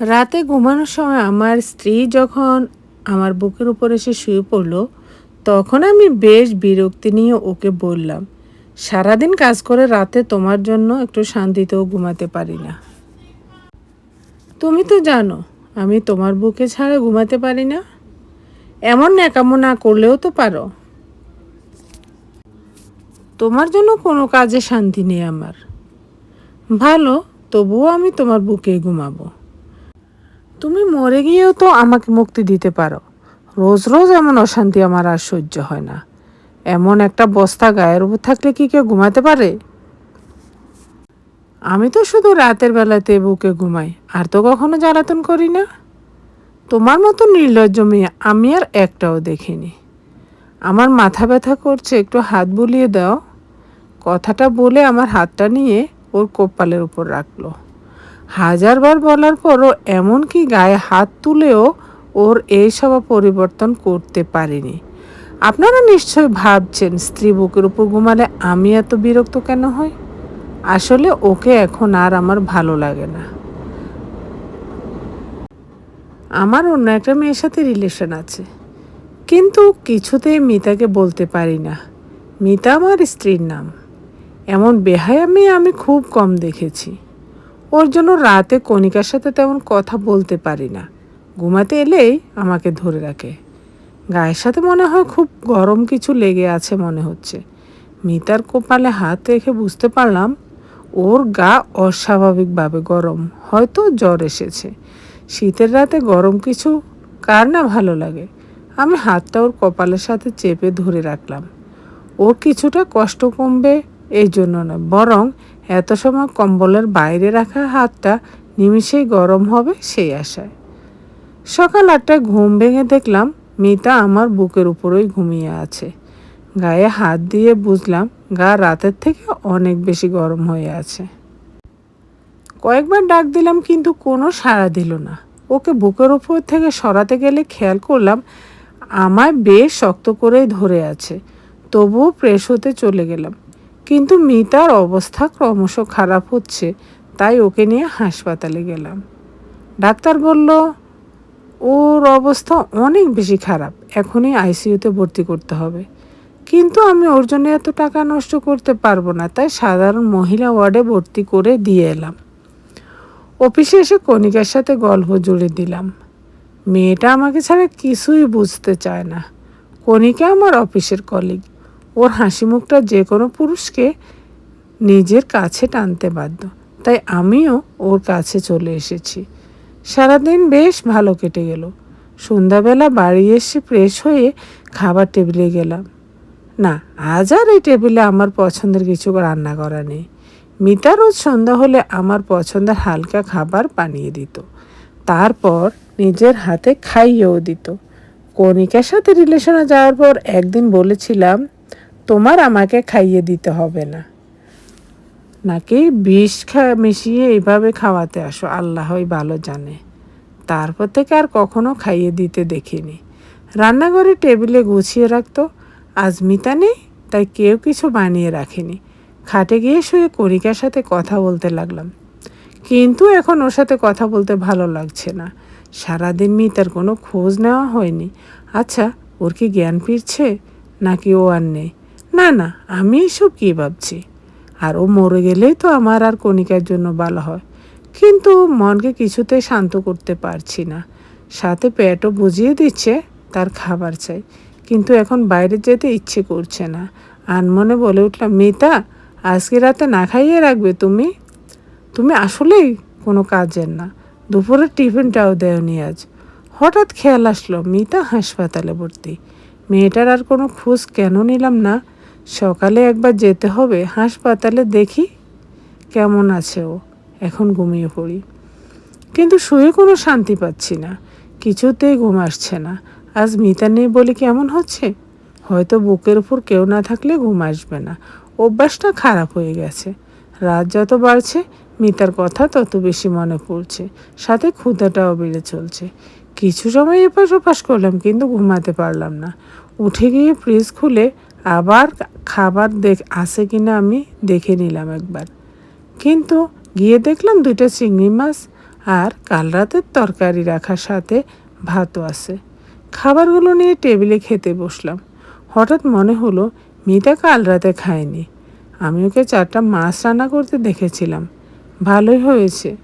রাতে ঘুমানোর সময় আমার স্ত্রী যখন আমার বুকের উপর এসে শুয়ে পড়ল, তখন আমি বেশ বিরক্তি নিয়ে ওকে বললাম, সারাদিন কাজ করে রাতে তোমার জন্য একটু শান্তিতেও ঘুমাতে পারি না। তুমি তো জানো, আমি তোমার বুকে ছাড়া ঘুমাতে পারি না? এমন ন্যাকামো না করলেও তো পারো। তোমার জন্য কোনো কাজে শান্তি নেই আমার। ভালো, তবুও আমি তোমার বুকে ঘুমাবো। তুমি মরে গিয়েও তো আমাকে মুক্তি দিতে পারো। রোজ রোজ এমন অশান্তি আমার আর সহ্য হয় না। এমন একটা বস্তা গায়ের উপর থাকলে কি কেউ ঘুমাতে পারে? আমি তো শুধু রাতের বেলাতে বুকে ঘুমাই, আর তো কখনো জ্বালাতন করি না। তোমার মতো নির্লজ্জ মেয়ে আমি আর একটাও দেখিনি। আমার মাথা ব্যথা করছে, একটু হাত বুলিয়ে দাও। কথাটা বলে আমার হাতটা নিয়ে ওর কপালের উপর রাখল। হাজারবার বলার পরও এমনকি গায়ে হাত তুলেও ওর এই স্বভাব পরিবর্তন করতে পারিনি। আপনারা নিশ্চয় ভাবছেন, স্ত্রী বুকের উপর ঘুমালে আমি এত বিরক্ত কেন হই? আসলে ওকে এখন আর আমার ভালো লাগে না। আমার অন্য একটা মেয়ের সাথে রিলেশন আছে। কিন্তু কিছুতেই মিতাকে বলতে পারি না। মিতা আমার স্ত্রীর নাম। এমন বেহায়া মেয়ে আমি খুব কম দেখেছি। ওর জন্য রাতে কণিকার সাথে তেমন কথা বলতে পারি না। ঘুমাতে এলেই আমাকে ধরে রাখে। গায়ের সাথে মনে হয় খুব গরম কিছু লেগে আছে মনে হচ্ছে। মিতার কপালে হাত রেখে বুঝতে পারলাম, ওর গা অস্বাভাবিকভাবে গরম, হয়তো জ্বর এসেছে। শীতের রাতে গরম কিছু কার না ভালো লাগে। আমি হাতটা ওর কপালের সাথে চেপে ধরে রাখলাম। ওর কিছুটা কষ্ট কমবে এই জন্য না বরং এত সময় কম্বলের বাইরে রাখা হাতটা নিমিষেই গরম হবে সেই আশায়। সকাল আটটায় ঘুম ভেঙে দেখলাম মিতা আমার বুকের উপরেই ঘুমিয়ে আছে। গায়ে হাত দিয়ে বুঝলাম গা রাতের থেকে অনেক বেশি গরম হয়ে আছে। কয়েকবার ডাক দিলাম কিন্তু কোনো সাড়া দিল না। ওকে বুকের উপর থেকে সরাতে গেলে খেয়াল করলাম আমায় বেশ শক্ত করেই ধরে আছে। তবুও প্রেস হতে চলে গেলাম। কিন্তু মিতার অবস্থা ক্রমশ খারাপ হচ্ছে, তাই ওকে নিয়ে হাসপাতালে গেলাম। ডাক্তার বলল, ওর অবস্থা অনেক বেশি খারাপ, এখনই আইসিইউতে ভর্তি করতে হবে। কিন্তু আমি ওর জন্য এত টাকা নষ্ট করতে পারব না, তাই সাধারণ মহিলা ওয়ার্ডে ভর্তি করে দিয়ে এলাম। অফিসে এসে কণিকার সাথে গল্প জুড়ে দিলাম। মেয়েটা আমাকে ছাড়া কিছুই বুঝতে চায় না। কণিকা আমার অফিসের কলিগ ওর হাসি মুখটা যে কোনো পুরুষকে নিজের কাছে টানতে বাধ্য। তাই আমিও ওর কাছে চলে এসেছি। সারাদিন বেশ ভালো কেটে গেল। সন্ধ্যাবেলা বাড়ি এসে ফ্রেশ হয়ে খাবার টেবিলে গেলাম। না, আজ আর এই টেবিলে আমার পছন্দের কিছু রান্না করা নেই। মিতা রোজ সন্ধ্যা হলে আমার পছন্দের হালকা খাবার বানিয়ে দিত। তারপর নিজের হাতে খাইয়েও দিত। কণিকার সাথে রিলেশনে যাওয়ার পর একদিন বলেছিলাম তোমার আমাকে খাইয়ে দিতে হবে না। নাকি বিষ খা, মিশিয়ে এইভাবে খাওয়াতে আসো, আল্লাহই ভালো জানে। তারপর থেকে আর কখনো খাইয়ে দিতে দেখিনি। রান্নাঘরে টেবিলে গুছিয়ে রাখতো, আজ মিতা নেই, তাই কেউ কিছু বানিয়ে রাখেনি। খাটে গিয়ে শুয়ে কণিকার সাথে কথা বলতে লাগলাম। কিন্তু এখন ওর সাথে কথা বলতে ভালো লাগছে না। সারাদিন মিতার কোনো খোঁজ নেওয়া হয়নি। আচ্ছা ওর কি জ্ঞান ফিরছে? নাকি ও আর নেই? না না, আমি এসব কী ভাবছি? আর ও মরে গেলেই তো আমার আর কণিকার জন্য ভালো হয়। কিন্তু মনকে কিছুতেই শান্ত করতে পারছি না। সাথে পেটও বুঝিয়ে দিচ্ছে, তার খাবার চাই। কিন্তু এখন বাইরে যেতে ইচ্ছে করছে না। আনমনে বলে উঠলাম মিতা আজকে রাতে না খাইয়ে রাখবে তুমি? তুমি আসলেই কোনো কাজের না। দুপুরের টিফিনটাও দেওনি আজ। হঠাৎ খেয়াল আসলো মিতা হাসপাতালে ভর্তি। মেয়েটার আর কোনো খোঁজ কেন নিলাম না? সকালে একবার যেতে হবে, হাসপাতালে দেখি কেমন আছে ও। এখন ঘুমিয়ে পড়ি। কিন্তু শুয়ে কোনো শান্তি পাচ্ছি না। কিছুতেই ঘুম আসছে না। আজ মিতা নেই বলে কেমন হচ্ছে? হয়তো বুকের উপর কেউ না থাকলে ঘুম আসবে না। অভ্যাসটা খারাপ হয়ে গেছে। রাত যত বাড়ছে, মিতার কথা তত বেশি মনে পড়ছে। সাথে ক্ষুধাটাও বেড়ে চলছে। কিছু সময় এপাশ ওপাশ করলাম, কিন্তু ঘুমাতে পারলাম না। উঠে গিয়ে ফ্রিজ খুলে আবার খাবার দেখ, আছে কিনা আমি দেখে নিলাম একবার। কিন্তু গিয়ে দেখলাম দুইটা চিংড়ি মাছ আর কাল রাতের তরকারি রাখার সাথে ভাতও আছে। খাবারগুলো নিয়ে টেবিলে খেতে বসলাম। হঠাৎ মনে হলো মিতা কাল রাতে খায়নি। আমি ওকে চারটা মাছ রান্না করতে দেখেছিলাম। ভালোই হয়েছে।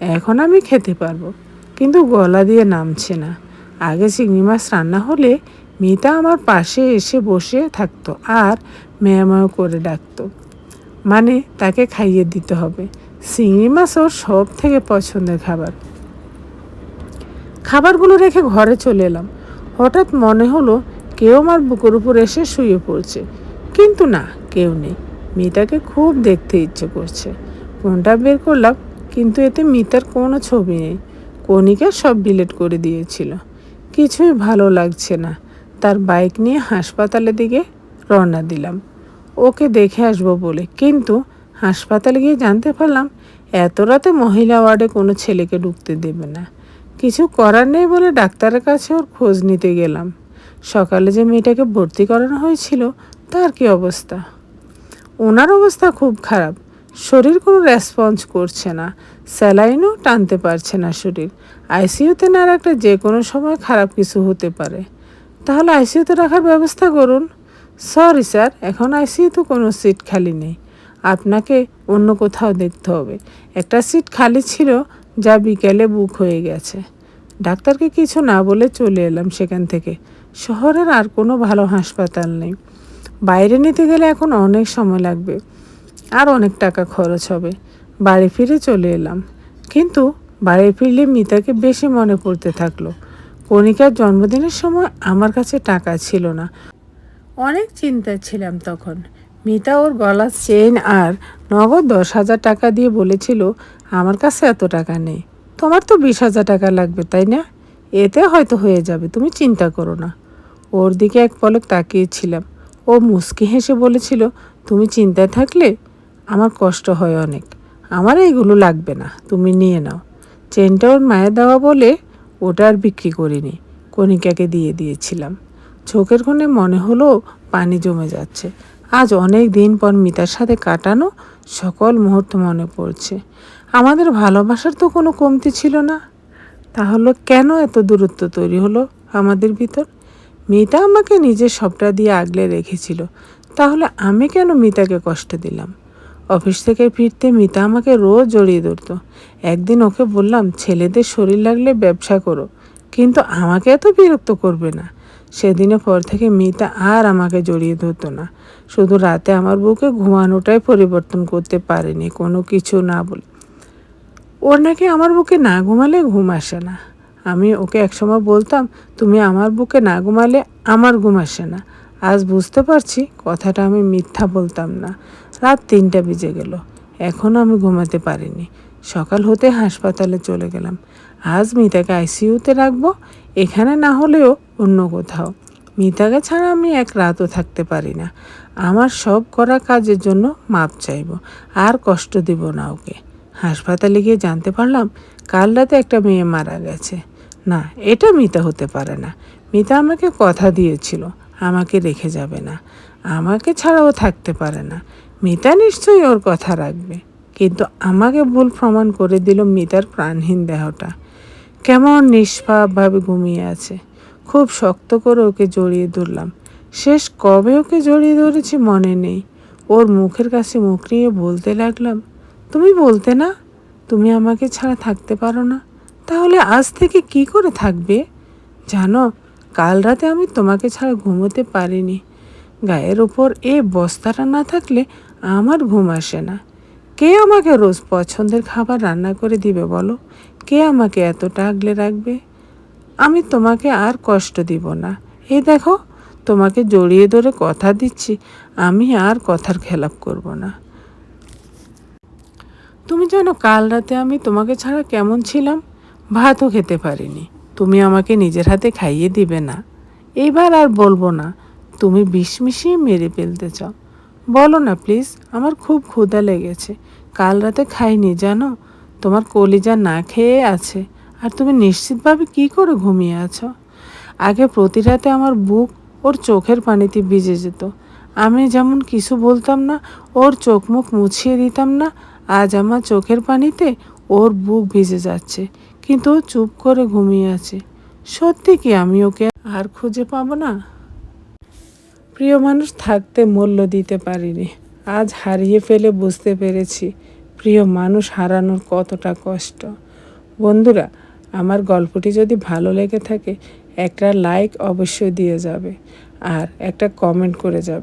এখন আমি খেতে পারব। কিন্তু গলা দিয়ে নামছে না। আগে চিংড়ি মাছ রান্না হলে মিতা আমার পাশে এসে বসে থাকতো আর মেয়াময় করে ডাকতো। মানে তাকে খাইয়ে দিতে হবে। চিংড়ি মাছ ওর সব থেকে পছন্দের খাবার। খাবারগুলো রেখে ঘরে চলে এলাম। হঠাৎ মনে হলো কেউ আমার বুকের উপর এসে শুয়ে পড়ছে। কিন্তু না, কেউ নেই। মিতাকে খুব দেখতে ইচ্ছে করছে। ফোনটা বের করলাম, কিন্তু এতে মিতার কোনো ছবি নেই। কণিকা সব ডিলিট করে দিয়েছিল। কিছুই ভালো লাগছে না। তার বাইক নিয়ে হাসপাতালের দিকে রওনা দিলাম। ওকে দেখে আসব বলে। কিন্তু হাসপাতালে গিয়ে জানতে পারলাম, এত রাতে মহিলা ওয়ার্ডে কোনো ছেলেকে ঢুকতে দেবে না। কিছু করার নেই বলে ডাক্তারের কাছে ওর খোঁজ নিতে গেলাম। সকালে যে মেয়েটাকে ভর্তি করানো হয়েছিল, তার কি অবস্থা? ওনার অবস্থা খুব খারাপ। শরীর কোনো রেসপন্স করছে না। স্যালাইনও টানতে পারছে না শরীর। আইসিইউতে না একটা যে কোনো সময় খারাপ কিছু হতে পারে। তাহলে আইসিইউতে রাখার ব্যবস্থা করুন। সরি স্যার এখন আইসিইউতে কোনো সিট খালি নেই। আপনাকে অন্য কোথাও দেখতে হবে। একটা সিট খালি ছিল যা বিকেলে বুক হয়ে গেছে। ডাক্তারকে কিছু না বলে চলে এলাম সেখান থেকে। শহরের আর কোনো ভালো হাসপাতাল নেই। বাইরে নিতে গেলে এখন অনেক সময় লাগবে। আর অনেক টাকা খরচ হবে। বাড়ি ফিরে চলে এলাম। কিন্তু বাড়ি ফিরলে মিতাকে বেশি মনে পড়তে থাকল। কণিকার জন্মদিনের সময় আমার কাছে টাকা ছিল না। অনেক চিন্তায় ছিলাম তখন। মিতা ওর গলার চেন আর নগদ দশ হাজার টাকা দিয়ে বলেছিল, আমার কাছে এত টাকা নেই। তোমার তো বিশ হাজার টাকা লাগবে, তাই না? এতে হয়তো হয়ে যাবে, তুমি চিন্তা করো না। ওর দিকে এক পলক তাকিয়েছিলাম। ও মুচকি হেসে বলেছিল, তুমি চিন্তায় থাকলে আমার কষ্ট হয় অনেক। আমার এইগুলো লাগবে না, তুমি নিয়ে নাও। চেনটা ওর মায়ের দেওয়া বলে ওটা আর বিক্রি করিনি, কণিকাকে দিয়ে দিয়েছিলাম। চোখের কোণে মনে হলো পানি জমে যাচ্ছে। আজ অনেক দিন পর মিতার সাথে কাটানো সকল মুহূর্ত মনে পড়ছে। আমাদের ভালোবাসার তো কোনো কমতি ছিল না। তাহলে কেন এত দূরত্ব তৈরি হলো আমাদের ভিতর? মিতা আমাকে নিজের সবটা দিয়ে আগলে রেখেছিল। তাহলে আমি কেন মিতাকে কষ্ট দিলাম? অফিস থেকে ফিরতে মিতা আমাকে রোজ জড়িয়ে ধরতো। একদিন ওকে বললাম, ছেলেদের শরীর লাগলে ব্যবসা করো, কিন্তু আমাকে এত বিরক্ত করবে না। সেদিনের পর থেকে মিতা আর আমাকে জড়িয়ে ধরতো না। শুধু রাতে আমার বুকে ঘুমানোটাই পরিবর্তন করতে পারেনি, কোনো কিছু না বলে। ওর নাকি আমার বুকে না ঘুমালে ঘুম আসে না। আমি ওকে একসময় বলতাম, তুমি আমার বুকে না ঘুমালে আমার ঘুম আসে না। আজ বুঝতে পারছি কথাটা আমি মিথ্যা বলতাম না। রাত তিনটা বেজে গেল। এখনও আমি ঘুমাতে পারিনি। সকাল হতে হাসপাতালে চলে গেলাম। আজ মিতাকে আইসিইউতে রাখব, এখানে না হলেও অন্য কোথাও। মিতাকে ছাড়া আমি এক রাতও থাকতে পারি না। আমার সব করা কাজের জন্য মাপ চাইব, আর কষ্ট দিব না ওকে। হাসপাতালে গিয়ে জানতে পারলাম, কাল রাতে একটা মেয়ে মারা গেছে। না, এটা মিতা হতে পারে না। মিতা আমাকে কথা দিয়েছিল, আমাকে রেখে যাবে না। আমাকে ছাড়াও থাকতে পারে না। মিতা নিশ্চয়ই ওর কথা রাখবে। কিন্তু আমাকে ভুল প্রমাণ করে দিল মিতার প্রাণহীন দেহটা। কেমন নিষ্পাপভাবে ঘুমিয়ে আছে। খুব শক্ত করে ওকে জড়িয়ে ধরলাম। শেষ কবে ওকে জড়িয়ে ধরেছি মনে নেই। ওর মুখের কাছে মুখ নিয়ে বলতে লাগলাম, তুমি বলতে না, তুমি আমাকে ছাড়া থাকতে পারো না। তাহলে আজ থেকে কি করে থাকবে? জানো, কাল রাতে আমি তোমাকে ছাড়া ঘুমোতে পারিনি। গায়ের ওপর এ বস্তাটা না থাকলে আমার ঘুম আসে না। কে আমাকে রোজ পছন্দের খাবার রান্না করে দিবে বলো? কে আমাকে এতটা আগলে রাখবে? আমি তোমাকে আর কষ্ট দিব না। এই দেখো, তোমাকে জড়িয়ে ধরে কথা দিচ্ছি, আমি আর কথার খেলাপ করব না। তুমি জানো, কাল রাতে আমি তোমাকে ছাড়া কেমন ছিলাম? ভাতও খেতে পারিনি। তুমি আমাকে নিজের হাতে খাইয়ে দিবে না। এইবার আর বলব না, তুমি বিষ মিশিয়ে মেরে ফেলতে চাও। বলো না প্লিজ আমার খুব ক্ষুধা লেগেছে। কাল রাতে খাইনি, জানো? তোমার কলিজা না খেয়ে আছে, আর তুমি নিশ্চিতভাবে কি করে ঘুমিয়ে আছো? আগে প্রতি রাতে আমার বুক ওর চোখের পানিতে ভিজে যেত। আমি যেমন কিছু বলতাম না, ওর চোখ মুখ মুছিয়ে দিতাম না, আজ আমার চোখের পানিতে ওর বুক ভিজে যাচ্ছে, কিন্তু ও চুপ করে ঘুমিয়ে আছে। সত্যি কি আমি ওকে আর খুঁজে পাবো না? প্রিয় মানুষ থাকতে মূল্য দিতে পারিনি। আজ হারিয়ে ফেলে বুঝতে পেরেছি প্রিয় মানুষ হারানোর কতটা কষ্ট। বন্ধুরা, আমার গল্পটি যদি ভালো লেগে থাকে, একটা লাইক অবশ্যই দিয়ে যাবে আর একটা কমেন্ট করে যাবে।